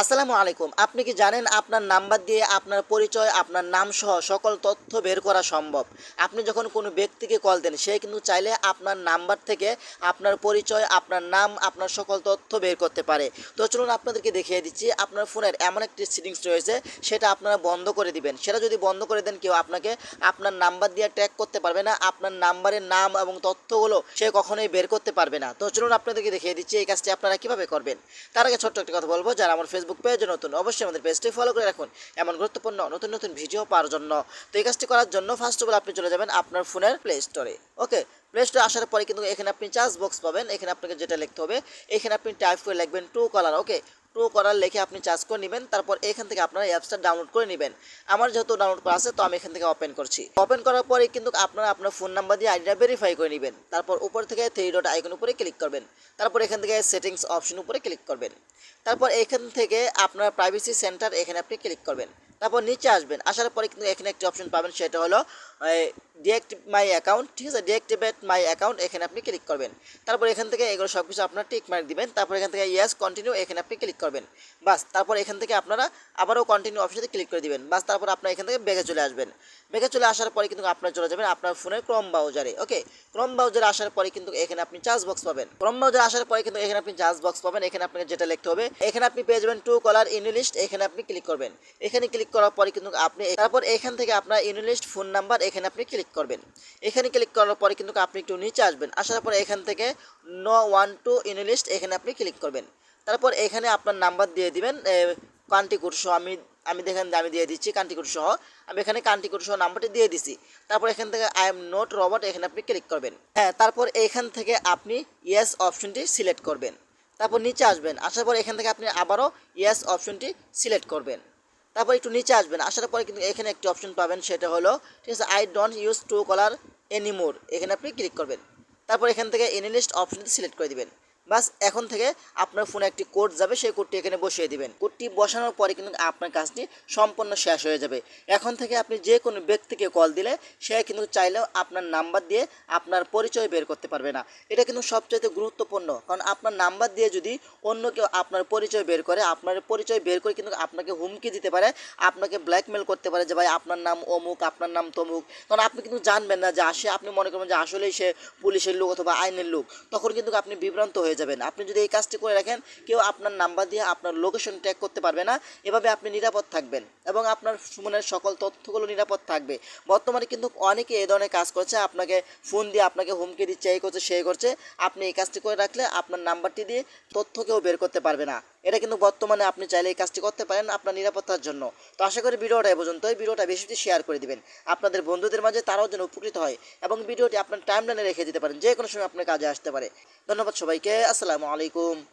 আসসালামু আলাইকুম। আপনি কি জানেন আপনার নাম্বার দিয়ে আপনার পরিচয়, আপনার নাম সহ সকল তথ্য বের করা সম্ভব? আপনি যখন কোনো ব্যক্তিকে কল দেন, সে কিন্তু চাইলে আপনার নাম্বার থেকে আপনার পরিচয়, আপনার নাম, আপনার সকল তথ্য বের করতে পারে। তো চলুন আপনাদেরকে দেখিয়ে দিচ্ছি, আপনার ফোনের এমন একটি সেটিংস রয়েছে, সেটা আপনারা বন্ধ করে দিবেন। সেটা যদি বন্ধ করে দেন, কেউ আপনাকে আপনার নাম্বার দিয়ে ট্র্যাক করতে পারবে না, আপনার নাম্বারের নাম এবং তথ্যগুলো সে কখনোই বের করতে পারবে না। তো চলুন আপনাদেরকে দেখিয়ে দিচ্ছি, এই কাজটি আপনারা কীভাবে করবেন? তার আগে ছোট্ট একটা কথা বলব, যারা আমার ফেসবুক পেজে নতুন, অবশ্যই আমাদের পেজটি ফলো করে রাখুন। এমন গুরুত্বপূর্ণ নতুন নতুন ভিডিও পাওয়ার জন্য। তো এই কাজটি করার জন্য ফার্স্ট অফ অল আপনি চলে যাবেন আপনার ফোনের প্লে স্টোরে ওকে প্লে স্টোরে আসার পরে কিন্তু এখানে আপনি চার্জ বক্স পাবেন। এখানে আপনাকে যেটা লিখতে হবে, এখানে আপনি টাইপ করে লিখবেন টু কলার ওকে টু করার লিখে আপনি চার্জ করে নেবেন, তারপর এখান থেকে আপনার অ্যাপসটা ডাউনলোড করে নেবেন। আমার যেহেতু ডাউনলোড করা আছে, তো আমি এখান থেকে ওপেন করছি। ওপেন করার পরে কিন্তু আপনারা আপনার ফোন নাম্বার দিয়ে আইডিটা ভেরিফাই করে নেবেন। তারপর উপর থেকে থ্রি ডট আইকন উপরে ক্লিক করবেন। তারপর এখান থেকে সেটিংস অপশন উপরে ক্লিক করবেন। তারপর এখান থেকে আপনার প্রাইভেসি সেন্টার এখানে আপনি ক্লিক করবেন। তারপর নিচে আসবেন। আসার পরে কিন্তু এখানে একটি অপশন পাবেন, সেটা হলো ডিএক্টিভ মাই অ্যাকাউন্ট ঠিক আছে? ডিএক্টিভেট মাই অ্যাকাউন্ট এখানে আপনি ক্লিক করবেন। তারপর এখান থেকে এগুলো সব কিছু আপনার টিক মার্ক দিবেন। তারপর এখান থেকে ইয়েস কন্টিনিউ এখানে আপনি ক্লিক করবেন। বাস, তারপর এখান থেকে আপনারা আবারও কন্টিনিউ অপশনে ক্লিক করে দিবেন। বাস, তারপর আপনার এখান থেকে বেগে চলে আসবেন। বেগে চলে আসার পরে কিন্তু আপনার চলে যাবেন আপনার ফোনের ক্রম ব্রাউজারে ওকে ক্রম ব্রাউজারে আসার পরে কিন্তু এখানে আপনি চার্জ বক্স পাবেন। ক্রম ব্রাউজারে আসার পরে কিন্তু এখানে আপনি চার্জ বক্স পাবেন। এখানে আপনাকে যেটা লিখতে হবে, এখানে আপনি পেয়ে যাবেন টু কলার ইউনিলিস্ট এখানে আপনি ক্লিক করবেন। এখানে ক্লিক করার পরে কিন্তু আপনি, তারপর এখান থেকে আপনার ইউনিলিস্ট ফোন নাম্বার এখানে আপনি ক্লিক করবেন। এখানে ক্লিক করার পরে কিন্তু আপনি একটু নিচে আসবেন। আসার পরে এখান থেকে নো ওয়ান টু ইনলিস্ট এখানে আপনি ক্লিক করবেন। তারপর এখানে আপনার নাম্বার দিয়ে দিবেন কান্টিকুর সহ আমি আমি দেখেন আমি দিয়ে দিচ্ছি কান্টিকুর সহ। আমি এখানে কান্টিকুর সহ নাম্বারটি দিয়ে দিছি। তারপর এখান থেকে আই এম নোট রবট এখানে আপনি ক্লিক করবেন। হ্যাঁ তারপর এখান থেকে আপনি ইয়েস অপশনটি সিলেক্ট করবেন। তারপর নিচে আসবেন। আসার পর এখান থেকে আপনি আবারও ইয়েস অপশনটি সিলেক্ট করবেন। তারপর একটু নিচে আসবেন, আসার পরে কিন্তু এখানে একটি অপশন পাবেন, সেটা হলো, ঠিক আছে I don't use to caller anymore এখানে আপনি ক্লিক করবেন। তারপর এখান থেকে এনিলিস্ট অপশনটি সিলেক্ট করে দিবেন। বাস এখন থেকে আপনার ফোনে একটি কোড যাবে, সেই কোডটি এখানে বসিয়ে দিবেন। কোডটি বসানোর পরে কিন্তু আপনার কাজটি সম্পূর্ণ শেষ হয়ে যাবে। এখন থেকে আপনি যে কোনো ব্যক্তিকে কল দিলে সে কিন্তু চাইলেও আপনার নাম্বার দিয়ে আপনার পরিচয় বের করতে পারবে না। এটা কিন্তু সবচাইতে গুরুত্বপূর্ণ, কারণ আপনার নাম্বার দিয়ে যদি অন্য কেউ আপনার পরিচয় বের করে, আপনার পরিচয় বের করে কিন্তু আপনাকে হুমকি দিতে পারে, আপনাকে ব্ল্যাকমেল করতে পারে যে, ভাই, আপনার নাম অমুক, আপনার নাম তমুক। কারণ আপনি কিন্তু জানবেন না যে, আসে, আপনি মনে করবেন যে, আসলেই সে পুলিশের লোক অথবা আইনের লোক। তখন কিন্তু আপনি বিভ্রান্ত হয়ে যাবেন। আপনি যদি এই কাজটি করে রাখেন, কেউ আপনার নাম্বার দিয়ে আপনার লোকেশন ট্র্যাক করতে পারবে না। এভাবে আপনি নিরাপদ থাকবেন এবং আপনার ফোনের সকল তথ্যগুলো নিরাপদ থাকবে। বর্তমানে কিন্তু অনেকে এই ধরনের কাজ করছে, আপনাকে ফোন দিয়ে আপনাকে হুমকি দিচ্ছে, এই করছে সেই করছে। আপনি এই কাজটি করে রাখলে আপনার নাম্বারটি দিয়ে তথ্য কেউ বের করতে পারবে না। এটা কিন্তু বর্তমানে আপনি চাইলে এই কাজটি করতে পারেন আপনার নিরাপত্তার জন্য। তো আশা করি ভিডিওটা এ পর্যন্ত। এই ভিডিওটা বেশি বেশি শেয়ার করে দিবেন। আপনাদের বন্ধুদের মাঝে তারাও যেন উপকৃত হয় এবং ভিডিওটি আপনার টাইম লাইনে রেখে দিতে পারেন। যে কোনো সময় আপনার কাজে আসতে পারে। ধন্যবাদ সবাইকে। আসসালামু আলাইকুম